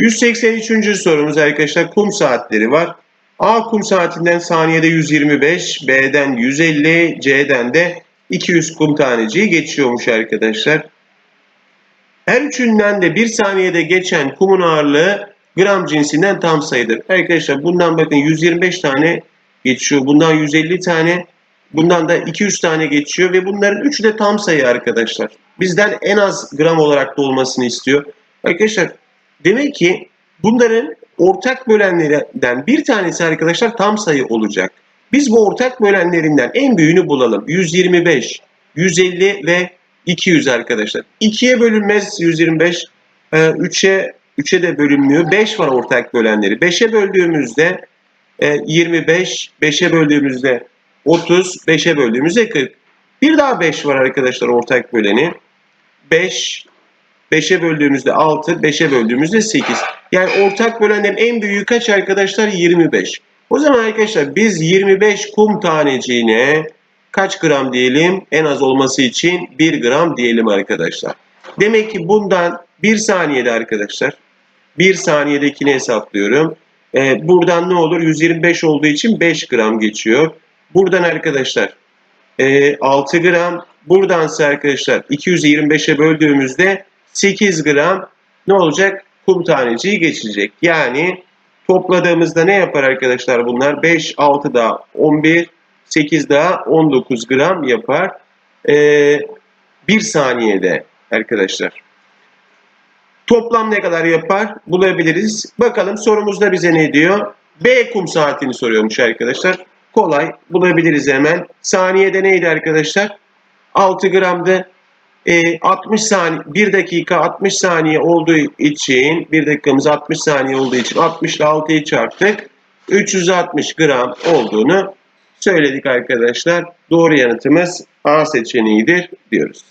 183. sorumuz arkadaşlar kum saatleri var. A kum saatinden saniyede 125, B'den 150, C'den de 200 kum taneciği geçiyormuş arkadaşlar. Her üçünden de bir saniyede geçen kumun ağırlığı gram cinsinden tam sayıdır. Arkadaşlar bundan bakın 125 tane geçiyor. Bundan 150 tane. Bundan da 200 tane geçiyor ve bunların üçü de tam sayı arkadaşlar. Bizden en az gram olarak da olmasını istiyor. Arkadaşlar demek ki bunların ortak bölenlerinden bir tanesi arkadaşlar tam sayı olacak. Biz bu ortak bölenlerinden en büyüğünü bulalım. 125, 150 ve 200 arkadaşlar. 2'ye bölünmez 125. 3'e 3'e de bölünmüyor. 5 var ortak bölenleri. 5'e böldüğümüzde e, 25, 5'e böldüğümüzde 30, 5'e böldüğümüzde 40. Bir daha 5 var arkadaşlar ortak böleni. 5, 5'e böldüğümüzde 6, 5'e böldüğümüzde 8. Yani ortak bölenlerin en büyüğü kaç arkadaşlar? 25. O zaman arkadaşlar biz 25 kum taneciğine kaç gram diyelim? En az olması için 1 gram diyelim arkadaşlar. Demek ki bundan 1 saniyede arkadaşlar 1 saniyedekini hesaplıyorum. Ee, buradan ne olur? 125 olduğu için 5 gram geçiyor. Buradan arkadaşlar e, 6 gram. Buradansa arkadaşlar 225'e böldüğümüzde 8 gram ne olacak? Kum taneciği geçecek. Yani topladığımızda ne yapar arkadaşlar bunlar? 5, 6 daha 11, 8 daha 19 gram yapar. Ee, 1 saniyede arkadaşlar. Toplam ne kadar yapar? Bulabiliriz. Bakalım sorumuzda bize ne diyor? B kum saatini soruyormuş arkadaşlar. Kolay bulabiliriz hemen. Saniyede neydi arkadaşlar? 6 gramdı. E, 60 saniye 1 dakika 60 saniye olduğu için 1 dakikamız 60 saniye olduğu için 60 ile 6'yı çarptık. 360 gram olduğunu söyledik arkadaşlar. Doğru yanıtımız A seçeneğidir diyoruz.